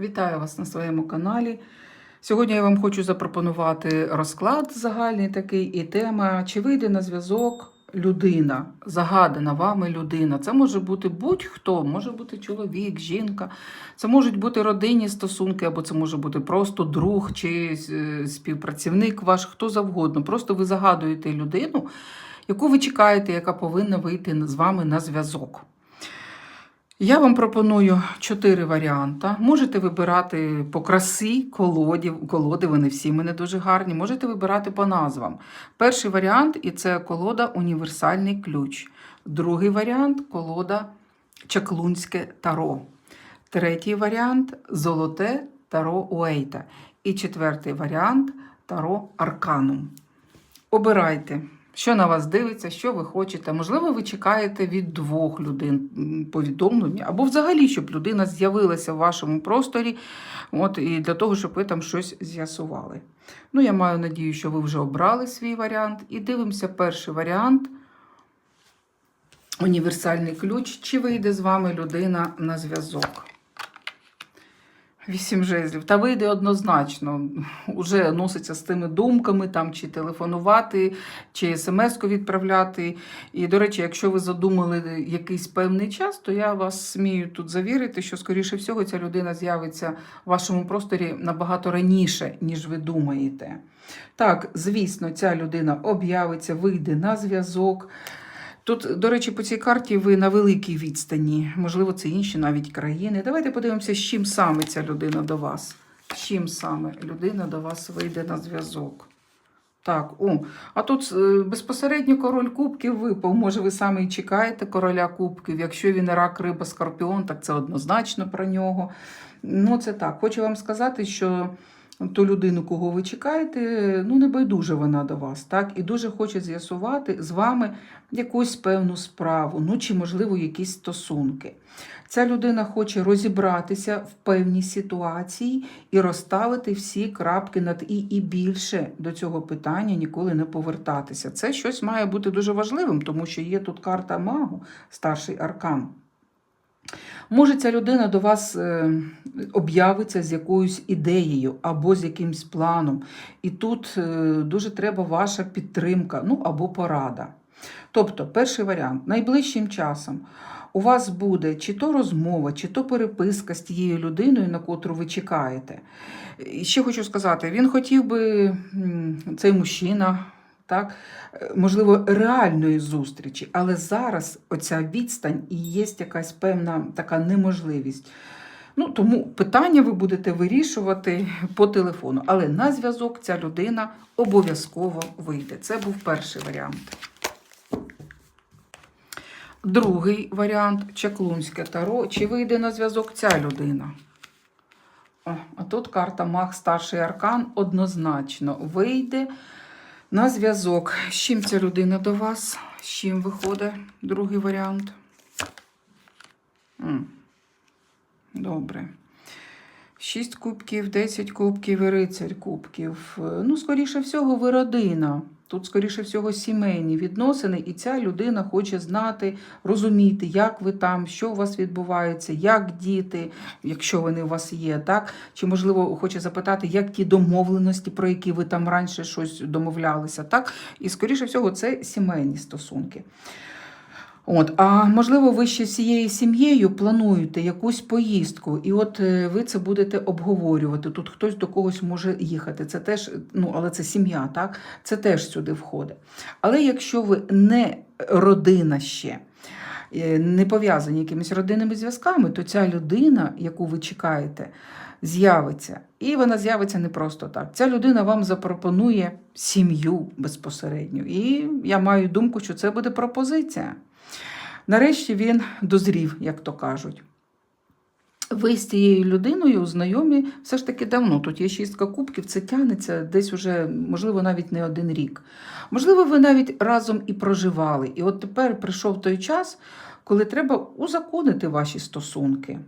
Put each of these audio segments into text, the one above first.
Вітаю вас на своєму каналі. Сьогодні я вам хочу запропонувати розклад загальний такий і тема, чи вийде на зв'язок людина, загадана вами людина. Це може бути будь-хто, може бути чоловік, жінка, це можуть бути родинні стосунки, або це може бути просто друг чи е, співпрацівник ваш, хто завгодно. Просто ви загадуєте людину, яку ви чекаєте, яка повинна вийти з вами на зв'язок. Я вам пропоную чотири варіанти. Можете вибирати по красі колоді, колоди, вони всі мене дуже гарні. Можете вибирати по назвам. Перший варіант і це колода Універсальний ключ. Другий варіант колода Чаклунське таро. Третій варіант Золоте таро Уейта. І четвертий варіант Таро Арканум. Обирайте. Що на вас дивиться, що ви хочете. Можливо, ви чекаєте від двох людей повідомлення, або взагалі, щоб людина з'явилася в вашому просторі, от, і для того, щоб ви там щось з'ясували. Ну, я маю надію, що ви вже обрали свій варіант. І дивимося перший варіант. Універсальний ключ. Чи вийде з вами людина на зв'язок? Вісім жезлів. Та вийде однозначно. Уже носиться з тими думками, там, чи телефонувати, чи смс-ку відправляти. І, до речі, якщо ви задумали якийсь певний час, то я вас смію тут завірити, що, скоріше всього, ця людина з'явиться в вашому просторі набагато раніше, ніж ви думаєте. Так, звісно, ця людина об'явиться, вийде на зв'язок. Тут, до речі, по цій карті ви на великій відстані, можливо, це інші навіть країни. Давайте подивимося, з чим саме ця людина до вас. З чим саме людина до вас вийде на зв'язок. Так, о, а тут е, безпосередньо король кубків випав. Може, ви саме і чекаєте короля кубків. Якщо він рак, риба, скорпіон, так це однозначно про нього. Ну, це так. Хочу вам сказати, що ту людину, кого ви чекаєте, ну не байдуже вона до вас, так? І дуже хоче з'ясувати з вами якусь певну справу, ну чи, можливо, якісь стосунки. Ця людина хоче розібратися в певній ситуації і розставити всі крапки над і, і більше до цього питання ніколи не повертатися. Це щось має бути дуже важливим, тому що є тут карта магу, старший аркан. Може, ця людина до вас е, об'явиться з якоюсь ідеєю або з якимсь планом. І тут е, дуже треба ваша підтримка, ну або порада. Тобто, перший варіант найближчим часом у вас буде чи то розмова, чи то переписка з тією людиною, на котру ви чекаєте. І ще хочу сказати, він хотів би, цей мужчина, так, е, можливо, реальної зустрічі, але зараз оця відстань і є якась певна така неможливість. Ну, тому питання ви будете вирішувати по телефону. Але на зв'язок ця людина обов'язково вийде. Це був перший варіант. Другий варіант Чаклунське таро. Чи вийде на зв'язок ця людина? О, а тут карта Маг Старший Аркан однозначно вийде на зв'язок. З чим ця людина до вас? З чим виходить другий варіант? Добре. Шість кубків, 10 кубків і рицарь кубків. Е, Ну, скоріше всього, ви родина. Тут, скоріше всього, сімейні відносини, і ця людина хоче знати, розуміти, як ви там, що у вас відбувається, як діти, якщо вони у вас є, так? Чи, можливо, хоче запитати, як ті домовленості, про які ви там раніше щось домовлялися, так? І, скоріше всього, це сімейні стосунки. От, а можливо, ви ще з цією сім'єю плануєте якусь поїздку, і от е, ви це будете обговорювати. Тут хтось до когось може їхати. Це теж, ну, але це сім'я, так? Це теж сюди входить. Але якщо ви не родина ще, е, не пов'язані якимись родинними зв'язками, то ця людина, яку ви чекаєте, з'явиться. І вона з'явиться не просто так. Ця людина вам запропонує сім'ю безпосередньо. І я маю думку, що це буде пропозиція. Нарешті він дозрів, як то кажуть. Ви з цією людиною знайомі все ж таки давно. Тут є шістка кубків, це тягнеться десь уже, можливо, навіть не один рік. Можливо, ви навіть разом і проживали. І от тепер прийшов той час, коли треба узаконити ваші стосунки.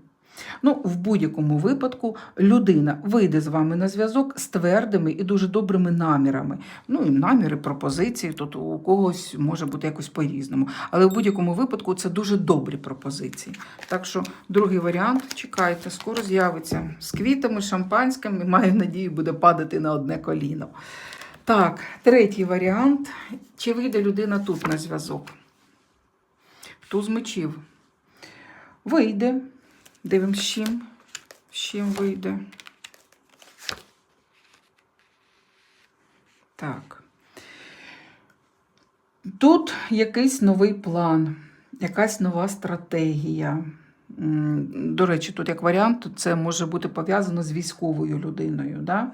Ну, в будь-якому випадку людина вийде з вами на зв'язок з твердими і дуже добрими намірами. Ну, і наміри, пропозиції, тут у когось може бути якось по-різному. Але в будь-якому випадку це дуже добрі пропозиції. Так що другий варіант, чекайте, скоро з'явиться з квітами, шампанським і маю надію, буде падати на одне коліно. Так, третій варіант. Чи вийде людина тут на зв'язок? Туз мечів. Вийде. Дивимось, чим. Чим вийде. Так. Тут якийсь новий план, якась нова стратегія. До речі, тут як варіант, це може бути пов'язано з військовою людиною. Да?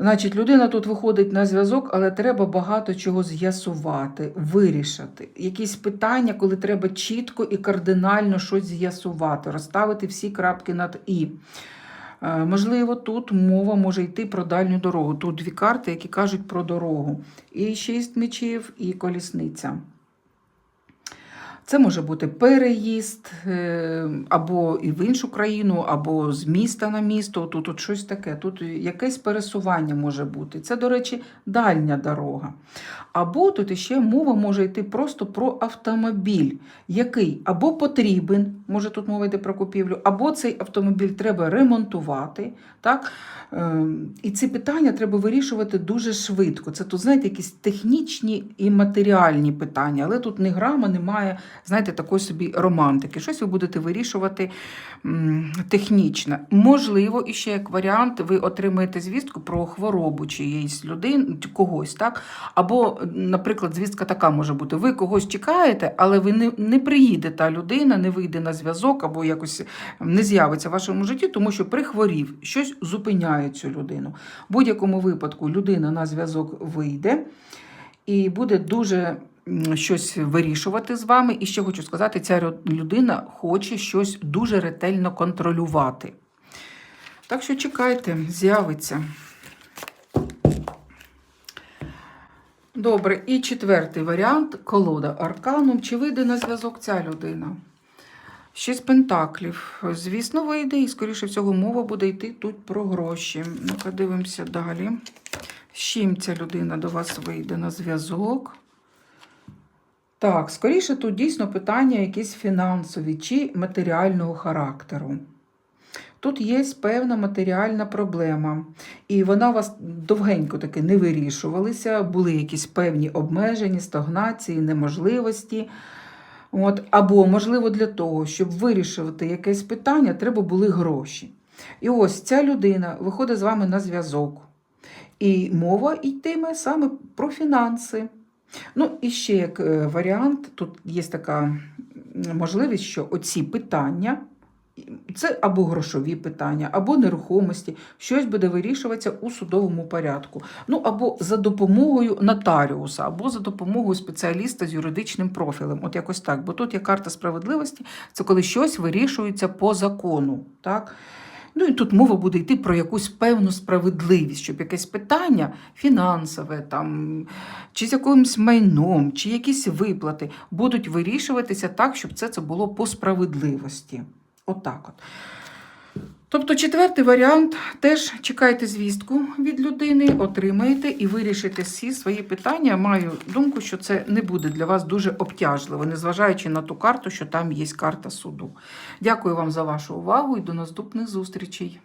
Значить, людина тут виходить на зв'язок, але треба багато чого з'ясувати, вирішити. Якісь питання, коли треба чітко і кардинально щось з'ясувати, розставити всі крапки над І. Е, Можливо, тут мова може йти про дальню дорогу. Тут дві карти, які кажуть про дорогу. І шість мечів, і колісниця. Це може бути переїзд е, або і в іншу країну, або з міста на місто. Тут, тут щось таке. Тут якесь пересування може бути. Це, до речі, дальня дорога. Або тут іще мова може йти просто про автомобіль, який або потрібен, може тут йде про купівлю, або цей автомобіль треба ремонтувати. Так? Е, І ці питання треба вирішувати дуже швидко. Це тут, знаєте, якісь технічні і матеріальні питання, але тут ні грама немає, знаєте, такої собі романтики. Щось ви будете вирішувати технічно. Можливо, і ще як варіант, ви отримаєте звістку про хворобу чиєїсь людини, когось, так? Або, наприклад, звістка така може бути: ви когось чекаєте, але ви не, не приїде та людина, не вийде на зв'язок, або якось не з'явиться в вашому житті, тому що прихворів, щось зупиняє цю людину. В будь-якому випадку людина на зв'язок вийде і буде дуже щось вирішувати з вами. І ще хочу сказати, ця людина хоче щось дуже ретельно контролювати. Так що чекайте, з'явиться. Добре, і четвертий варіант колода Арканум. Чи вийде на зв'язок ця людина? Шість пентаклів. Звісно, вийде, і, скоріше всього, мова буде йти тут про гроші. Ну-ка, дивимося далі. З чим ця людина до вас вийде на зв'язок? Так, скоріше тут дійсно питання якісь фінансові чи матеріального характеру. Тут є певна матеріальна проблема, і вона у вас довгенько таки не вирішувалася, були якісь певні обмеження, стагнації, неможливості. От, або, можливо, для того, щоб вирішувати якесь питання, треба були гроші. І ось ця людина виходить з вами на зв'язок. І мова йтиме саме про фінанси. Ну, і ще як е, варіант, тут є така можливість, що оці питання, це або грошові питання, або нерухомості, щось буде вирішуватися у судовому порядку. Ну, або за допомогою нотаріуса, або за допомогою спеціаліста з юридичним профілем. От якось так. Бо тут є карта справедливості, це коли щось вирішується по закону. Так? Ну і тут мова буде йти про якусь певну справедливість, щоб якесь питання фінансове, там, чи з якимось майном, чи якісь виплати будуть вирішуватися так, щоб це, це було по справедливості. Отак от. Тобто, четвертий варіант теж чекайте звістку від людини, отримаєте і вирішите всі свої питання. Маю думку, що це не буде для вас дуже обтяжливо, незважаючи на ту карту, що там є карта суду. Дякую вам за вашу увагу і до наступних зустрічей.